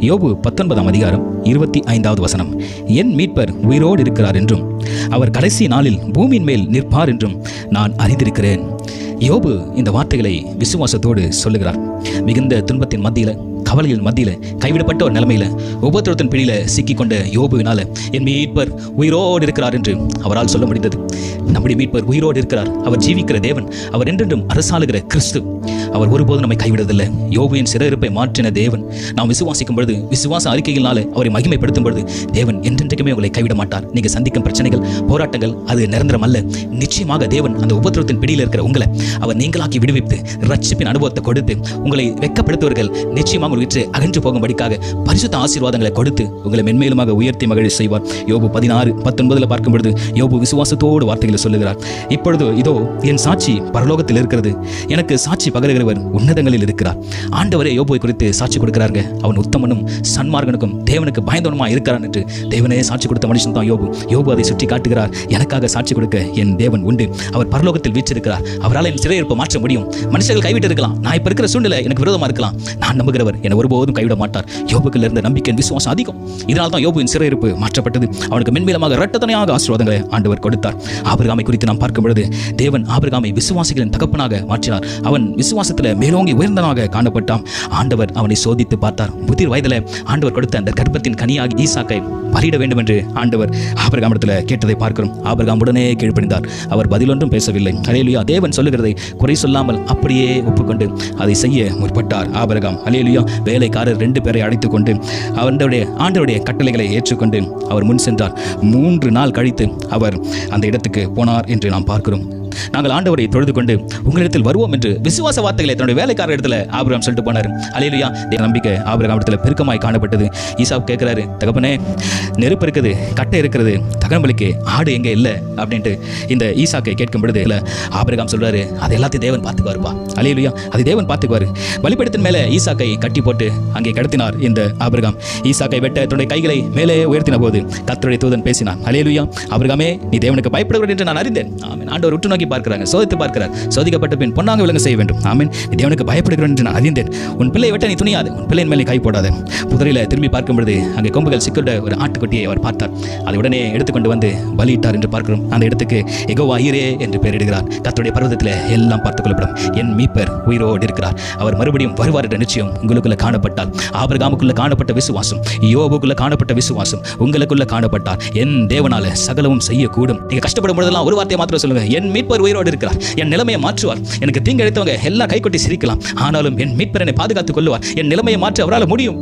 யோபு பத்தொன்பதாம் அதிகாரம் இருபத்தி ஐந்தாவது வசனம். என் மீட்பர் உயிரோடு இருக்கிறார் என்றும் அவர் கடைசி நாளில் பூமியின் மேல் நிற்பார் என்றும் நான் அறிந்திருக்கிறேன். யோபு இந்த வார்த்தைகளை விசுவாசத்தோடு சொல்லுகிறார். மிகுந்த துன்பத்தின் மத்தியில் கவலையின் மத்தியில் கைவிடப்பட்ட ஒரு நிலைமையில் உபத்திரத்தின் பிடியில் சிக்கிக்கொண்ட யோபுவினால என் மீட்பர் உயிரோடு இருக்கிறார் என்று அவரால் சொல்ல முடிந்தது. நம்முடைய மீட்பர் உயிரோடு இருக்கிறார். அவர் ஜீவிக்கிற தேவன் அவர் என்றென்றும் அரசாளுகிற கிறிஸ்து. அவர் ஒருபோதும் நம்மை கைவிடுவதில்லை யோபுவின் சிறப்பை மாற்றின தேவன் நாம் விசுவாசிக்கும் பொழுது விசுவாச அறிக்கையினால அவரை மகிமைப்படுத்தும் பொழுது தேவன் என்றென்றைக்குமே உங்களை கைவிட மாட்டார். நீங்கள் சந்திக்கும் பிரச்சனைகள் போராட்டங்கள் அது நிரந்தரம் அல்ல. நிச்சயமாக தேவன் அந்த உபத்திரத்தின் பிடியில் இருக்கிற உங்களை அவர் நீங்களாக்கி விடுவித்து ரட்சிப்பின் அனுபவத்தை கொடுத்து உங்களை வெக்கப்படுத்துவர்கள். நிச்சயமாக உங்களை அகன்று போகும்படிக்காக பரிசுத்த ஆசீர்வாதங்களை கொடுத்து உங்களை மென்மேலுமாக உயர்த்தி மகிழ்ச்சி செய்வார். யோபு பதினாறு பத்தொன்பதுல பார்க்கும் பொழுது யோபு விசுவாசத்தோடு வார்த்தைகளை சொல்லுகிறார். இப்பொழுது இதோ என் சாட்சி பரலோகத்தில் இருக்கிறது. எனக்கு சாட்சி பகருகிறவர் உன்னதங்களில் இருக்கிறார். ஆண்டவரே யோபோய் குறித்து சாட்சி கொடுக்கிறார்கள் அவன் உத்தமனும் சன்மார்கனுக்கும் தேவனுக்கு பயந்தவனுமா இருக்கிறான் என்று தேவனே சாட்சி கொடுத்த மனுஷன் தான் யோபு. யோபு அதை சுற்றி காட்டுகிறார். எனக்காக சாட்சி கொடுக்க என் தேவன் உண்டு. அவர் பரலோகத்தில் வீச்சிருக்கிறார் அவரால் என் சிறையிருப்பை மாற்ற முடியும். மனுஷர்கள் கைவிட்டு இருக்கலாம். நான் இப்போ இருக்கிற சூழ்நிலை எனக்கு விரோதமா இருக்கலாம். நான் நம்புகிறவர் என்னை ஒருபோதும் கைவிட மாட்டார். யோபுக்கில் இருந்த நம்பிக்கை விசுவாசம் அதிகம். இதனால் தான் யோபுவின் சிறையிருப்பு மாற்றப்பட்டது. அவனுக்கு மென்மேலமாக இரட்டத்தனையாக ஆசீர்வாதங்களை ஆண்டவர் கொடுத்தார். ஆபிரகாமை குறித்து நாம் பார்க்கும் பொழுது தேவன் ஆபிரகாமை விசுவாசிகளின் தகப்பனாக மாற்றினார். அவன் விசுவாச விசுவாசத்தில் மேலோங்கி உயர்ந்தனாக காணப்பட்டான். ஆண்டவர் அவனை சோதித்து பார்த்தார். முதிர் வயதில் ஆண்டவர் கொடுத்த அந்த கர்ப்பத்தின் கனியாகி ஈசாக்கை பலியிட வேண்டும் என்று ஆண்டவர் ஆபிரகாமிடத்தில் கேட்டதை பார்க்கிறோம். ஆபிரகாம் உடனே கீழ்ப்பணிந்தார் அவர் பதிலொன்றும் பேசவில்லை. அலேலுயா தேவன் சொல்லுகிறதை குறை சொல்லாமல் அப்படியே ஒப்புக்கொண்டு அதை செய்ய முற்பட்டார் ஆபரகாம். அலேலுயா வேலைக்காரர் ரெண்டு பேரை அழைத்துக்கொண்டு அவருடைய ஆண்டவருடைய கட்டளைகளை ஏற்றுக்கொண்டு அவர் முன் சென்றார். மூன்று நாள் கழித்து அவர் அந்த இடத்துக்கு போனார் என்று நாம் பார்க்கிறோம். நாங்கள் ஆண்டவரை தொழுது கொண்டு உங்களிடத்தில் வருவோம் என்று விசுவாச வார்த்தைகளை தன்னுடைய வேலைக்காரர் இடத்துல ஆபிரகாம் சொல்லிட்டு போனார். அலையிலையா என் நம்பிக்கை ஆபிரகாம் இடத்துல பெருக்கமாய் காணப்பட்டது. ஈசாப் கேட்குறாரு தகப்பனே நெருப்பு இருக்குது கட்டை இருக்கிறது தகவலிக்கு ஆடு எங்கே இல்லை? அப்படின்ட்டு இந்த ஈசாக்கை கேட்கும் பொழுது இல்லை ஆபிரகாம் சொல்றாரு அதை எல்லாத்தையும் தேவன் பார்த்துக்குவாருப்பா. அலையிலையா அது தேவன் பார்த்துக்குவார். பலிபடத்தின் மேலே ஈசாக்கை கட்டி போட்டு அங்கே கடத்தினார் இந்த ஆபிரகாம். ஈசாக்கை வெட்ட தன்னுடைய கைகளை மேலே உயர்த்தின போது கத்தருடைய தூதன் பேசினான் அலையிலுயா ஆபிரகாமே நீ தேவனுக்கு பயப்படுகிறேன் என்று நான் அறிந்தேன். ஆமென். ஆண்டவர் உற்று நோக்கி பார்க்கிறாங்க சோதித்து பார்க்கிறார். சோதிக்கப்பட்ட பின் பொன்னாங்க விலங்கு செய்ய வேண்டும். ஆமீன். தேவனுக்கு பயப்படுகிறேன் என்று நான் அறிந்தேன். உன் பிள்ளை வெட்ட நீ துணியாது. உன் பிள்ளையின் மேலே கை போடாத. புதரையில் திரும்பி பார்க்கும் பொழுது அங்கே கொம்புகள் சிக்கிட்ட ஒரு ஆட்டுக்குட்டியை அவர் பார்த்தார். அதை உடனே எடுத்துக்கொண்டு வந்து பலியிட்டார் என்று பார்க்கிறோம். அந்த இடத்துக்கு எகோவா ஈரே என்று பெயரிடுகிறார். கர்த்தருடைய பர்வதத்தில் எல்லாம் பார்த்துக் கொள்ளப்படும். என் மீப்பர் உயிரோடு இருக்கிறார். அவர் மறுபடியும் வருவார் என்ற நிச்சயம் உங்களுக்குள்ள காணப்பட்டால். ஆபரகாமுக்குள்ள காணப்பட்ட விசுவாசம் யோபுக்குள்ள காணப்பட்ட விசுவாசம் உங்களுக்குள்ள காணப்பட்டார் என் தேவனால சகலமும் செய்யக்கூடும். நீங்க கஷ்டப்படும் பொழுதெல்லாம் ஒரு வார்த்தையை மாத்திரம் சொல்லுங்க. என் மீட்பர் உயிரோடு இருக்கிறார். என் நிலைமையை மாற்றுவார். எனக்கு தீங்கு அழைத்தவங்க எல்லாம் கைகொட்டி சிரிக்கலாம். ஆனாலும் என் மீட்பரனை பாதுகாத்துக் கொள்ளுவார். என் நிலைமையை மாற்ற அவரால் முடியும்.